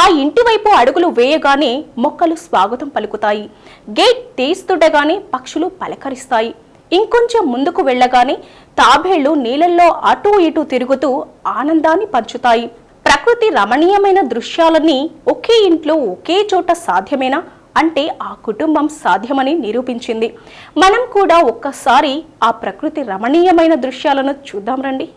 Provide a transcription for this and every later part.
ఆ ఇంటి వైపు అడుగులు వేయగానే మొక్కలు స్వాగతం పలుకుతాయి. గేట్ తీస్తుండగానే పక్షులు పలకరిస్తాయి. ఇంకొంచెం ముందుకు వెళ్ళగానే తాబేళ్ళు నీళ్ళల్లో అటూ ఇటూ తిరుగుతూ ఆనందాన్ని పంచుతాయి. ప్రకృతి రమణీయమైన దృశ్యాలన్నీ ఒకే ఇంట్లో ఒకే చోట సాధ్యమేనా అంటే ఆ కుటుంబం సాధ్యమని నిరూపించింది. మనం కూడా ఒక్కసారి ఆ ప్రకృతి రమణీయమైన దృశ్యాలను చూద్దాం రండి.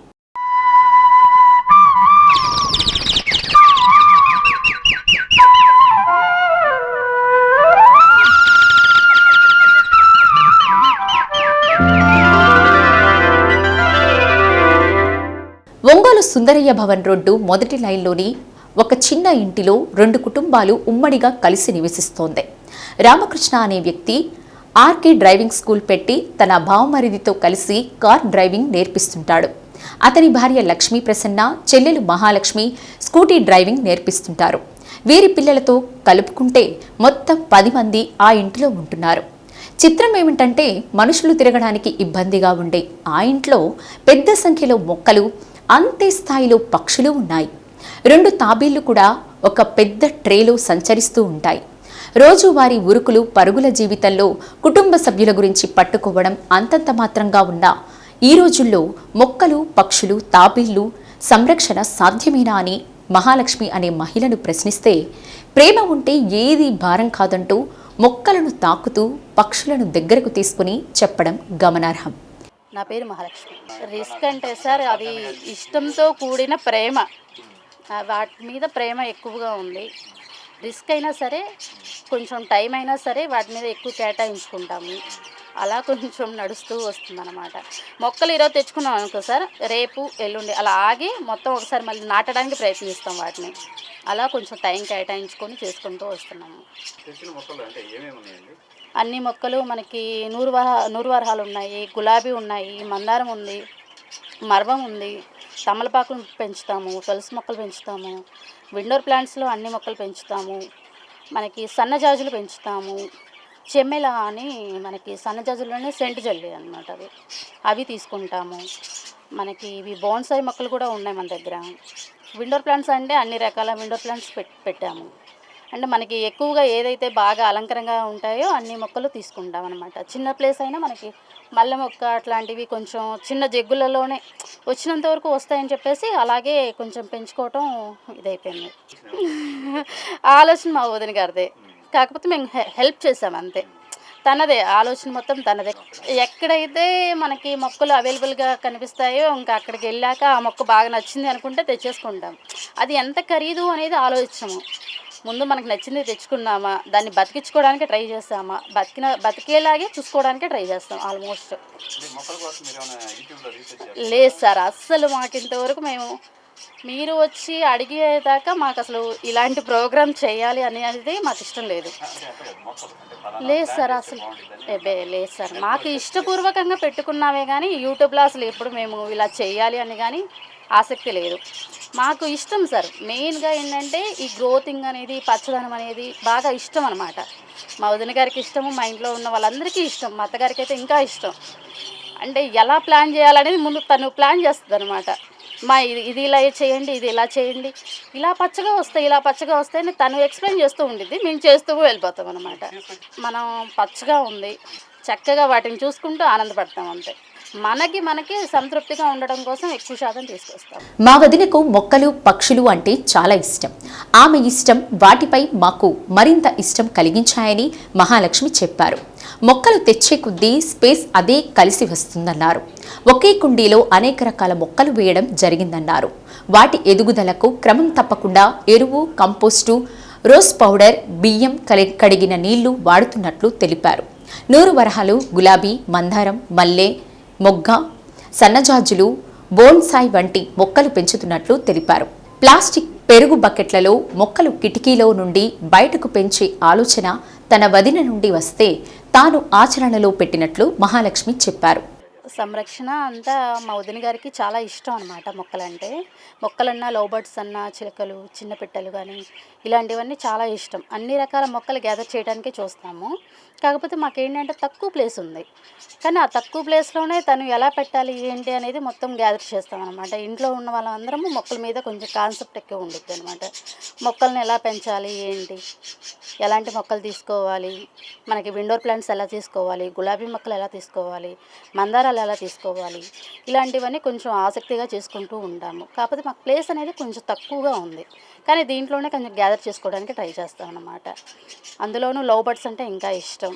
సుందరయ్య భవన్ రోడ్డు మొదటి లైన్లోని ఒక చిన్న ఇంటిలో రెండు కుటుంబాలు ఉమ్మడిగా కలిసి నివసిస్తోంది. రామకృష్ణ అనే వ్యక్తి ఆర్కే డ్రైవింగ్ స్కూల్ పెట్టి తన భావమరిదితో కలిసి కార్ డ్రైవింగ్ నేర్పిస్తుంటాడు. అతని భార్య లక్ష్మీ ప్రసన్న చెల్లెలు మహాలక్ష్మి స్కూటీ డ్రైవింగ్ నేర్పిస్తుంటారు. వీరి పిల్లలతో కలుపుకుంటే మొత్తం పది మంది ఆ ఇంటిలో ఉంటున్నారు. చిత్రం ఏమిటంటే మనుషులు తిరగడానికి ఇబ్బందిగా ఉండే ఆ ఇంట్లో పెద్ద సంఖ్యలో మొక్కలు అంతే స్థాయిలో పక్షులు ఉన్నాయి. రెండు తాబేళ్ళు కూడా ఒక పెద్ద ట్రేలో సంచరిస్తూ ఉంటాయి. రోజువారీ ఉరుకులు పరుగుల జీవితంలో కుటుంబ సభ్యుల గురించి పట్టుకోవడం అంతంత మాత్రంగా ఉన్న ఈ రోజుల్లో మొక్కలు పక్షులు తాబేళ్ళు సంరక్షణ సాధ్యమేనా అని మహాలక్ష్మి అనే మహిళను ప్రశ్నిస్తే ప్రేమ ఉంటే ఏది భారం కాదంటూ మొక్కలను తాకుతూ పక్షులను దగ్గరకు తీసుకుని చెప్పడం గమనార్హం. నా పేరు మహాలక్ష్మి. రిస్క్ అంటే సార్ అది ఇష్టంతో కూడిన ప్రేమ. వాటి మీద ప్రేమ ఎక్కువగా ఉంది. రిస్క్ అయినా సరే కొంచెం టైం అయినా సరే వాటి మీద ఎక్కువ కేటాయించుకుంటాము. అలా కొంచెం నడుస్తూ వస్తుందన్నమాట. మొక్కలు ఈరోజు తెచ్చుకున్నాం అనుకో సార్ రేపు ఎల్లుండి అలా ఆగి మొత్తం ఒకసారి మళ్ళీ నాటడానికి ప్రయత్నిస్తాం వాటిని. అలా కొంచెం టైం కేటాయించుకొని చేసుకుంటూ వస్తున్నాము. అన్ని మొక్కలు మనకి నూరు వరహ నూరు వరహాలు ఉన్నాయి గులాబీ ఉన్నాయి మందారం ఉంది మర్వం ఉంది తమలపాకులు పెంచుతాము తులసి మొక్కలు పెంచుతాము విండోర్ ప్లాంట్స్లో అన్ని మొక్కలు పెంచుతాము మనకి సన్నజాజులు పెంచుతాము చెమ్మెల అని మనకి సన్నజాజుల్లోనే సెంట్ జల్లి అనమాట అవి. అవి తీసుకుంటాము. మనకి ఇవి బోన్సాయి మొక్కలు కూడా ఉన్నాయి మన దగ్గర. విండోర్ ప్లాంట్స్ అంటే అన్ని రకాల విండోర్ ప్లాంట్స్ పెట్ పెట్టాము. అండ్ మనకి ఎక్కువగా ఏదైతే బాగా అలంకరంగా ఉంటాయో అన్ని మొక్కలు తీసుకుంటాం అనమాట చిన్న ప్లేస్ అయినా మనకి మల్లె మొక్క అట్లాంటివి కొంచెం చిన్న జగ్గులలోనే వచ్చినంత వరకు వస్తాయని చెప్పేసి అలాగే కొంచెం పెంచుకోవటం ఇదైపోయింది. ఆలోచన మా వదిన గారిదే. కాకపోతే మేము హెల్ప్ చేసాం అంతే. తనదే ఆలోచన మొత్తం తనదే. ఎక్కడైతే మనకి మొక్కలు అవైలబుల్గా కనిపిస్తాయో ఇంకా అక్కడికి వెళ్ళాక ఆ మొక్క బాగా నచ్చింది అనుకుంటే తెచ్చేసుకుంటాం. అది ఎంత ఖరీదు అనేది ఆలోచించము. ముందు మనకు నచ్చింది తెచ్చుకున్నామా దాన్ని బతికించుకోవడానికి ట్రై చేస్తామా? బతికిన బతికేలాగే చూసుకోవడానికే ట్రై చేస్తాం ఆల్మోస్ట్. లేదు సార్ అస్సలు మాకు ఇంతవరకు మేము మీరు వచ్చి అడిగేదాకా మాకు అసలు ఇలాంటి ప్రోగ్రామ్ చేయాలి అనేది మాకు ఇష్టం లేదు. లేదు సార్ అసలు లేదు సార్. మాకు ఇష్టపూర్వకంగా పెట్టుకున్నామే కానీ యూట్యూబ్లో అసలు ఎప్పుడు మేము ఇలా చేయాలి అని కానీ ఆసక్తి లేదు. మాకు ఇష్టం సార్. మెయిన్గా ఏంటంటే ఈ గ్రోతింగ్ అనేది పచ్చదనం అనేది బాగా ఇష్టం అనమాట మా వదిన గారికి ఇష్టము మా ఇంట్లో ఉన్న వాళ్ళందరికీ ఇష్టం మా అత్తగారికి అయితే ఇంకా ఇష్టం. అంటే ఎలా ప్లాన్ చేయాలనేది ముందు తను ప్లాన్ చేస్తుంది అనమాట మా ఇది ఇది ఇలా చేయండి ఇది ఇలా చేయండి. ఇలా పచ్చగా వస్తాయి ఇలా పచ్చగా వస్తాయని తను ఎక్స్ప్లెయిన్ చేస్తూ ఉండిద్ది. మేము చేస్తూ వెళ్ళిపోతాం అనమాట మనం పచ్చగా ఉంది చక్కగా వాటిని చూసుకుంటూ ఆనందపడతాం అంతే. మనకి మనకి సంతృప్తిగా ఉండడం కోసం ఎక్కువ శాతం తీసుకొస్తాం. మా వదినకు మొక్కలు పక్షులు అంటే చాలా ఇష్టం. ఆమె ఇష్టం వాటిపై మాకు మరింత ఇష్టం కలిగించాయని మహాలక్ష్మి చెప్పారు. మొక్కలు తెచ్చే కొద్దీ స్పేస్ అదే కలిసి వస్తుందన్నారు. ఒకే కుండీలో అనేక రకాల మొక్కలు వేయడం జరిగిందన్నారు. వాటి ఎదుగుదలకు క్రమం తప్పకుండా ఎరువు కంపోస్టు రోజ్ పౌడర్ బియ్యం కలి- కడిగిన నీళ్ళు వాడుతున్నట్లు తెలిపారు. నూరు వరహాలు గులాబీ మందారం మల్లె మొగ్గ సన్నజాజులు బోన్సాయ్ వంటి మొక్కలు పెంచుతున్నట్లు తెలిపారు. ప్లాస్టిక్ పెరుగు బకెట్లలో మొక్కలు కిటికీలో నుండి బయటకు పెంచే ఆలోచన తన వదిన నుండి వస్తే తాను ఆచరణలో పెట్టినట్లు మహాలక్ష్మి చెప్పారు. సంరక్షణ అంతా మా వదిన గారికి చాలా ఇష్టం అనమాట మొక్కలంటే. మొక్కలన్నా లవ్ బర్డ్స్ అన్నా చిలకలు చిన్న పిట్టలు కానీ ఇలాంటివన్నీ చాలా ఇష్టం. అన్ని రకాల మొక్కలు గ్యాదర్ చేయడానికే చూస్తాము. కాకపోతే మాకేంటంటే తక్కువ ప్లేస్ ఉంది. కానీ ఆ తక్కువ ప్లేస్లోనే తను ఎలా పెట్టాలి ఏంటి అనేది మొత్తం గ్యాదర్ చేస్తాం అనమాట ఇంట్లో ఉన్న వాళ్ళందరము మొక్కల మీద కొంచెం కాన్సెప్ట్ ఎక్కువ ఉండుద్ది అనమాట మొక్కల్ని ఎలా పెంచాలి ఏంటి? ఎలాంటి మొక్కలు తీసుకోవాలి? మనకి విండోర్ ప్లాంట్స్ ఎలా తీసుకోవాలి? గులాబీ మొక్కలు ఎలా తీసుకోవాలి? మందారాలు ఎలా తీసుకోవాలి? ఇలాంటివన్నీ కొంచెం ఆసక్తిగా చేసుకుంటూ ఉంటాము. కాకపోతే మాకు ప్లేస్ అనేది కొంచెం తక్కువగా ఉంది. కానీ దీంట్లోనే కొంచెం గ్యాదర్ చేసుకోవడానికి ట్రై చేస్తాం అన్నమాట అందులోనూ లవ్ బర్డ్స్ అంటే ఇంకా ఇష్టం.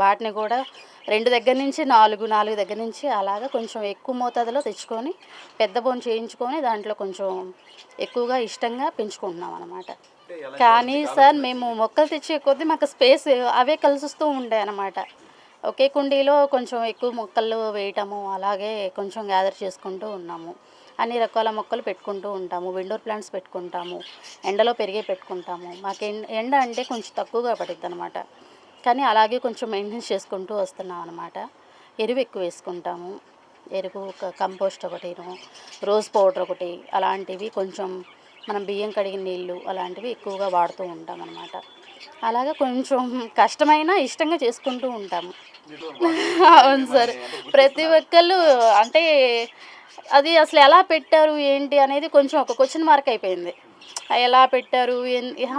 వాటిని కూడా రెండు దగ్గర నుంచి నాలుగు నాలుగు దగ్గర నుంచి అలాగా కొంచెం ఎక్కువ మోతాదులో తెచ్చుకొని పెద్ద బోన్ చేయించుకొని దాంట్లో కొంచెం ఎక్కువగా ఇష్టంగా పెంచుకుంటున్నాం అనమాట కానీ సార్ మేము మొక్కలు తెచ్చే కొద్దీ మాకు స్పేస్ అవే కలిసి వస్తూ ఉండే అనమాట ఒకే కుండీలో కొంచెం ఎక్కువ మొక్కలు వేయటము అలాగే కొంచెం గ్యాదర్ చేసుకుంటూ ఉన్నాము. అన్ని రకాల మొక్కలు పెట్టుకుంటూ ఉంటాము. విండోర్ ప్లాంట్స్ పెట్టుకుంటాము. ఎండలో పెరిగే పెట్టుకుంటాము. మాకు ఎండ ఎండ అంటే కొంచెం తక్కువగా పడుద్ది అనమాట కానీ అలాగే కొంచెం మెయింటెన్స్ చేసుకుంటూ వస్తున్నాం అనమాట ఎరువు ఎక్కువ వేసుకుంటాము. ఎరువు కంపోస్ట్ ఒకటిను రోజ్ పౌడర్ ఒకటి అలాంటివి కొంచెం మనం బియ్యం కడిగిన నీళ్ళు అలాంటివి ఎక్కువగా వాడుతూ ఉంటాం అనమాట అలాగే కొంచెం కష్టమైనా ఇష్టంగా చేసుకుంటూ ఉంటాము. అవును సార్. ప్రతి ఒక్కళ్ళు అంటే అది అసలు ఎలా పెట్టారు ఏంటి అనేది కొంచెం ఒక క్వశ్చన్ మార్క్ అయిపోయింది. ఎలా పెట్టారు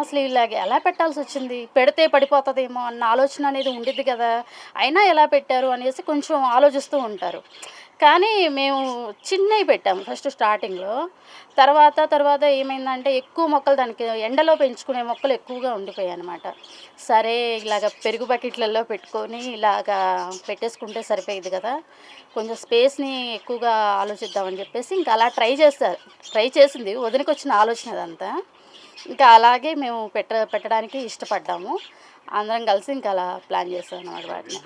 అసలు ఇలాగ ఎలా పెట్టాల్సి వచ్చింది పెడితే పడిపోతుందేమో అన్న ఆలోచన అనేది ఉండిద్ది కదా. అయినా ఎలా పెట్టారు అనేసి కొంచెం ఆలోచిస్తూ ఉంటారు. కానీ మేము చిన్నవి పెట్టాము ఫస్ట్ స్టార్టింగ్లో. తర్వాత తర్వాత ఏమైందంటే ఎక్కువ మొక్కలు దానికి ఎండలో పెంచుకునే మొక్కలు ఎక్కువగా ఉండిపోయాయి అనమాట సరే ఇలాగ పెరుగు బకెట్లలో పెట్టుకొని ఇలాగా పెట్టేసుకుంటే సరిపోయేది కదా. కొంచెం స్పేస్ని ఎక్కువగా ఆలోచిద్దామని చెప్పేసి ఇంకా అలా ట్రై చేస్తారు ట్రై చేసింది. వదినకి వచ్చిన ఆలోచన అదంతా. ఇంకా అలాగే మేము పెట్ట పెట్టడానికి ఇష్టపడ్డాము. అందరం కలిసి ఇంకా అలా ప్లాన్ చేస్తాం అన్నమాట వాటిని.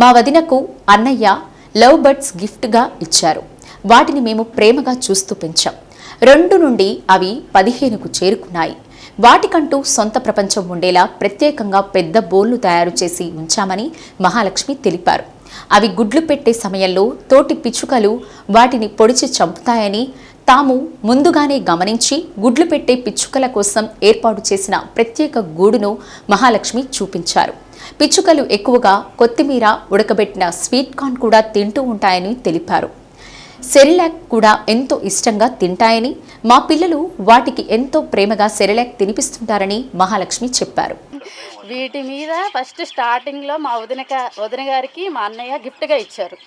మా వదినకు అన్నయ్య లవ్ బర్డ్స్ గిఫ్ట్గా ఇచ్చారు. వాటిని మేము ప్రేమగా చూస్తూ పెంచాం. రెండు నుండి అవి పదిహేనుకు చేరుకున్నాయి. వాటికంటూ సొంత ప్రపంచం ఉండేలా ప్రత్యేకంగా పెద్ద బోర్లు తయారు చేసి ఉంచామని మహాలక్ష్మి తెలిపారు. అవి గుడ్లు పెట్టే సమయంలో తోటి పిచ్చుకలు వాటిని పొడిచి చంపుతాయని తాము ముందుగానే గమనించి గుడ్లు పెట్టే పిచ్చుకల కోసం ఏర్పాటు చేసిన ప్రత్యేక గూడును మహాలక్ష్మి చూపించారు. పిచ్చుకలు ఎక్కువగా కొత్తిమీర ఉడకబెట్టిన స్వీట్ కార్న్ కూడా తింటూ ఉంటాయని తెలిపారు. సెరిలాక్ కూడా ఎంతో ఇష్టంగా తింటాయని మా పిల్లలు వాటికి ఎంతో ప్రేమగా సెరిలాక్ తినిపిస్తుంటారని మహాలక్ష్మి చెప్పారు. వీటి మీద ఫస్ట్ స్టార్టింగ్లో మా వదిన వదిన గారికి మా అన్నయ్య గిఫ్ట్గా ఇచ్చారు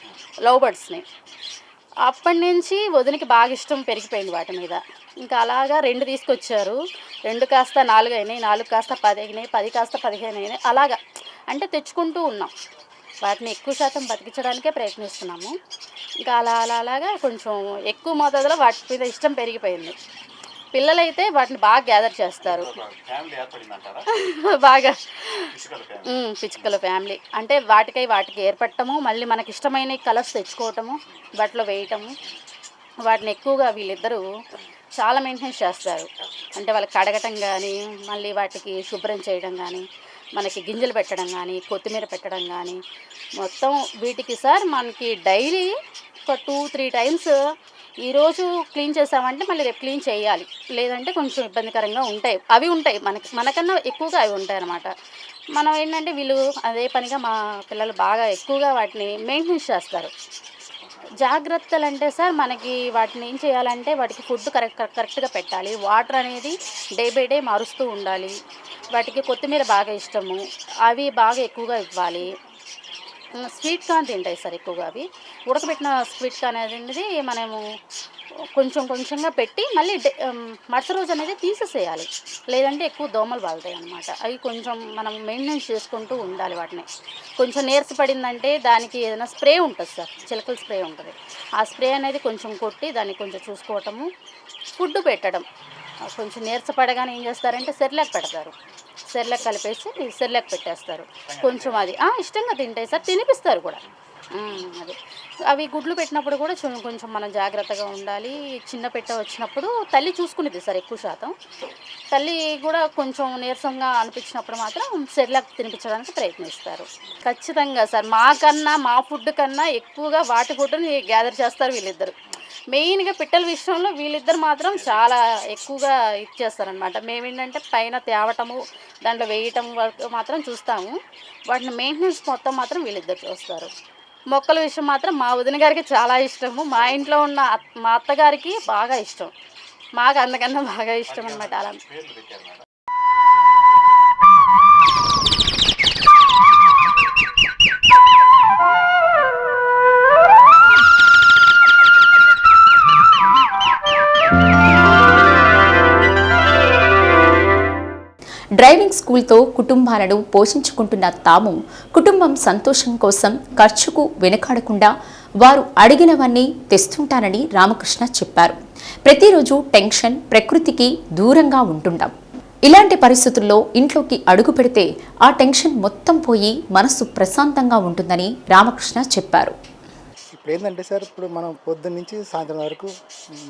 లవ్ బర్డ్స్ని. అప్పటి నుంచి వదినకి బాగా ఇష్టం పెరిగిపోయింది వాటి మీద. ఇంకా అలాగా రెండు తీసుకొచ్చారు. రెండు కాస్త నాలుగు అయినాయి నాలుగు కాస్త పది అయినాయి పది కాస్త పదిహేను అయినాయి అలాగా. అంటే తెచ్చుకుంటూ ఉన్నాం. వాటిని ఎక్కువ శాతం బతికించడానికే ప్రయత్నిస్తున్నాము. ఇంకా అలా అలా అలాగా కొంచెం ఎక్కువ మోతాదులో వాటి మీద ఇష్టం పెరిగిపోయింది. పిల్లలైతే వాటిని బాగా గ్యాదర్ చేస్తారు. బాగా. పిచ్చుకల ఫ్యామిలీ అంటే వాటికై వాటికి ఏర్పడటము మళ్ళీ మనకి ఇష్టమైన కలర్స్ తెచ్చుకోవటము వాటిలో వేయటము. వాటిని ఎక్కువగా వీళ్ళిద్దరూ చాలా మెయింటెనెన్స్ చేస్తారు. అంటే వాళ్ళకి కడగటం కానీ మళ్ళీ వాటికి శుభ్రం చేయడం కానీ మనకి గింజలు పెట్టడం కానీ కొత్తిమీర పెట్టడం కానీ మొత్తం వీటికి సార్ మనకి డైలీ ఒక టూ త్రీ టైమ్స్ ఈరోజు క్లీన్ చేసామంటే మళ్ళీ రేపు క్లీన్ చేయాలి. లేదంటే కొంచెం ఇబ్బందికరంగా ఉంటాయి. అవి ఉంటాయి. మనకి మనకన్నా ఎక్కువగా అవి ఉంటాయి అన్నమాట మనం ఏంటంటే వీళ్ళు అదే పనిగా మా పిల్లలు బాగా ఎక్కువగా వాటిని మెయింటెనెన్స్ చేస్తారు. జాగ్రత్తలు అంటే సార్ మనకి వాటిని ఏం చేయాలంటే వాటికి ఫుడ్ కరెక్ట్ కరెక్ట్గా పెట్టాలి. వాటర్ అనేది డే బై డే మారుస్తూ ఉండాలి. వాటికి కొత్తిమీర బాగా ఇష్టము. అవి బాగా ఎక్కువగా ఇవ్వాలి. స్వీట్ కార్న్ తింటాయి సార్ ఎక్కువగా అవి. ఉడకబెట్టిన స్వీట్ కార్న్ అనేది మనము కొంచెం కొంచెంగా పెట్టి మళ్ళీ డే- మరుసటి రోజు అనేది తీసేసేయాలి. లేదంటే ఎక్కువ దోమలు వాళ్తాయి అన్నమాట. అవి కొంచెం మనం మెయింటెనెన్స్ చేసుకుంటూ ఉండాలి వాటిని. కొంచెం నీరసపడిందంటే దానికి ఏదైనా స్ప్రే ఉంటుంది సార్. చిలకల స్ప్రే ఉంటుంది. ఆ స్ప్రే అనేది కొంచెం కొట్టి దాన్ని కొంచెం చూసుకోవటము ఫుడ్ పెట్టడం. కొంచెం నీరసపడగానే ఏం చేస్తారంటే సెర్లాక్ పెడతారు. సెర్లాక్ కలిపేసి సెర్లాక్ పెట్టేస్తారు. కొంచెం అది ఇష్టంగా తింటాయి సార్ తినిపిస్తారు కూడా. ఉమ్, అదే. అవి గుడ్లు పెట్టినప్పుడు కూడా కొంచెం మనం జాగ్రత్తగా ఉండాలి. చిన్న పెట్ట వచ్చినప్పుడు తల్లి చూసుకునేది సార్ ఎక్కువ శాతం. తల్లి కూడా కొంచెం నీరసంగా అనిపించినప్పుడు మాత్రం సెర్లాక్ తినిపించడానికి ప్రయత్నిస్తారు. ఖచ్చితంగా సార్ మాకన్నా మా ఫుడ్ కన్నా ఎక్కువగా వాటి ఫుడ్ని గ్యాదర్ చేస్తారు వీళ్ళిద్దరు. మెయిన్గా పిట్టల విషయంలో వీళ్ళిద్దరు మాత్రం చాలా ఎక్కువగా ఇచ్చేస్తారనమాట మేమేంటంటే పైన తేవటము దాంట్లో వేయటం వరకు మాత్రం చూస్తాము. వాటిని మెయింటెనెన్స్ మొత్తం మాత్రం వీళ్ళిద్దరు చూస్తారు. మొక్కల విషయం మాత్రం మా వదిన గారికి చాలా ఇష్టము. మా ఇంట్లో ఉన్న మా అత్తగారికి బాగా ఇష్టం. మాకు అందుకన్నా బాగా ఇష్టం అనమాట అలా స్కూల్తో కుటుంబాలను పోషించుకుంటున్న తాము కుటుంబం సంతోషం కోసం ఖర్చుకు వెనుకాడకుండా వారు అడిగినవన్నీ తెస్తుంటానని రామకృష్ణ చెప్పారు. ప్రతిరోజు టెన్షన్ ప్రకృతికి దూరంగా ఉంటుంటాం ఇలాంటి పరిస్థితుల్లో ఇంట్లోకి అడుగు పెడితే ఆ టెన్షన్ మొత్తం పోయి మనసు ప్రశాంతంగా ఉంటుందని రామకృష్ణ చెప్పారు. ఇప్పుడు ఏంటంటే సార్ ఇప్పుడు మనం పొద్దున్న నుంచి సాయంత్రం వరకు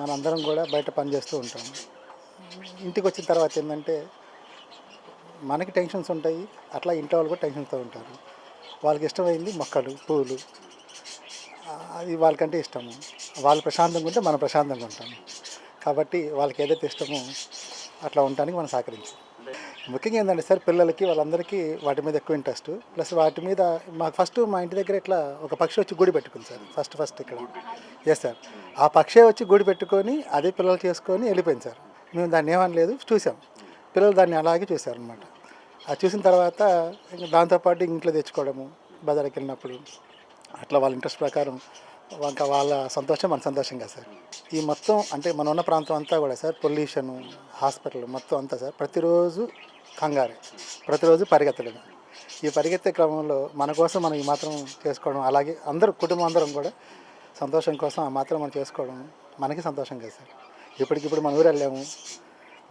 మనందరం కూడా బయట పనిచేస్తూ ఉంటాం. ఇంటికి వచ్చిన తర్వాత ఏంటంటే మనకి టెన్షన్స్ ఉంటాయి అట్లా ఇంట్లో వాళ్ళు కూడా టెన్షన్తో ఉంటారు. వాళ్ళకి ఇష్టమైంది మొక్కలు పూలు. అది వాళ్ళకంటే ఇష్టము. వాళ్ళు ప్రశాంతంగా ఉంటే మనం ప్రశాంతంగా ఉంటాము. కాబట్టి వాళ్ళకి ఏదైతే ఇష్టమో అట్లా ఉండడానికి మనం సహకరించాం. ముఖ్యంగా ఏంటంటే సార్ పిల్లలకి వాళ్ళందరికీ వాటి మీద ఎక్కువ ఇంట్రెస్ట్. ప్లస్ వాటి మీద మాకు ఫస్ట్ మా ఇంటి దగ్గర ఇట్లా ఒక పక్షి వచ్చి గుడి పెట్టుకుంది సార్ ఫస్ట్ ఫస్ట్ ఇక్కడ. ఎస్ సార్ ఆ పక్షే వచ్చి గుడి పెట్టుకొని అదే పిల్లలు చేసుకొని వెళ్ళిపోయింది సార్. మేము దాన్ని ఏమనలేదు చూసాం. పిల్లలు దాన్ని అలాగే చూశారు అనమాట అది చూసిన తర్వాత ఇంకా దాంతోపాటు ఇంట్లో తెచ్చుకోవడము బజార్కి వెళ్ళినప్పుడు. అట్లా వాళ్ళ ఇంట్రెస్ట్ ప్రకారం ఇంకా వాళ్ళ సంతోషం మన సంతోషం కదా సార్. ఈ మొత్తం అంటే మన ఉన్న ప్రాంతం అంతా కూడా సార్ పొల్యూషన్ హాస్పిటల్ మొత్తం అంతా సార్ ప్రతిరోజు కంగారే. ప్రతిరోజు పరిగెత్తలేదు ఈ పరిగెత్తే క్రమంలో మన కోసం మనం ఈ మాత్రం చేసుకోవడం అలాగే అందరూ కుటుంబం అందరం కూడా సంతోషం కోసం ఆ మాత్రం మనం చేసుకోవడం మనకి సంతోషం కదా సార్. ఇప్పటికిప్పుడు మన ఊరు వెళ్ళాము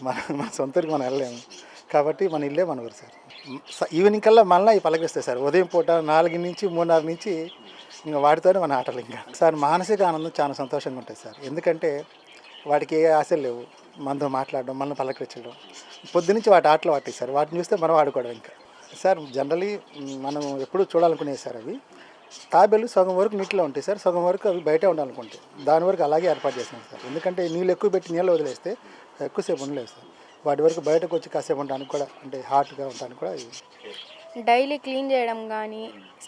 మన మన సొంత ఊరికి మనం వెళ్ళలేము. కాబట్టి మన ఇల్లే మన ఊరు సార్. ఈవినింగ్ కల్లా మళ్ళీ ఈ పలకరిస్తాయి సార్. ఉదయం పూట నాలుగు నుంచి మూడున్నర నుంచి ఇంకా వాటితోనే మన ఆటలు ఇంకా. సార్ మానసిక ఆనందం చాలా సంతోషంగా ఉంటుంది సార్. ఎందుకంటే వాటికి ఏ ఆశలు లేవు. మనతో మాట్లాడడం మనల్ని పలకరించడం. పొద్దునుంచి వాటి ఆటలు వాటి సార్. వాటిని చూస్తే మనం ఆడుకోవడం ఇంకా. సార్ జనరలీ మనం ఎప్పుడు చూడాలనుకునేది సార్ అవి. తాబేలు సగం వరకు నీటిలో ఉంటాయి సార్. సగం వరకు అవి బయటే ఉండాలనుకుంటాయి. దాని వరకు అలాగే ఏర్పాటు చేసినాం సార్. ఎందుకంటే నీళ్ళు ఎక్కువ పెట్టి నీళ్ళు వదిలేస్తే ఎక్కువసేపు ఉండలేదు సార్. వాటి వరకు బయటకు వచ్చి కాసేపు ఉండడానికి కూడా అంటే హాట్గా ఉండడానికి కూడా డైలీ క్లీన్ చేయడం కానీ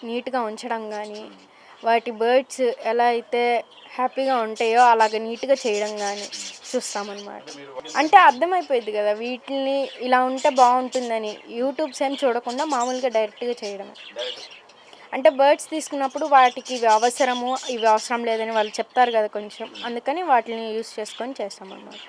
నీట్గా ఉంచడం కానీ వాటి బర్డ్స్ ఎలా అయితే హ్యాపీగా ఉంటాయో అలాగ నీట్గా చేయడం కానీ చూస్తామన్నమాట. అంటే అర్థమైపోయింది కదా వీటిని ఇలా ఉంటే బాగుంటుందని యూట్యూబ్స్ ఏం చూడకుండా మామూలుగా డైరెక్ట్గా చేయడం. అంటే బర్డ్స్ తీసుకున్నప్పుడు వాటికి ఇవి అవసరము ఇవి అవసరం లేదని వాళ్ళు చెప్తారు కదా కొంచెం అందుకని వాటిని యూస్ చేసుకొని చేస్తామన్నమాట.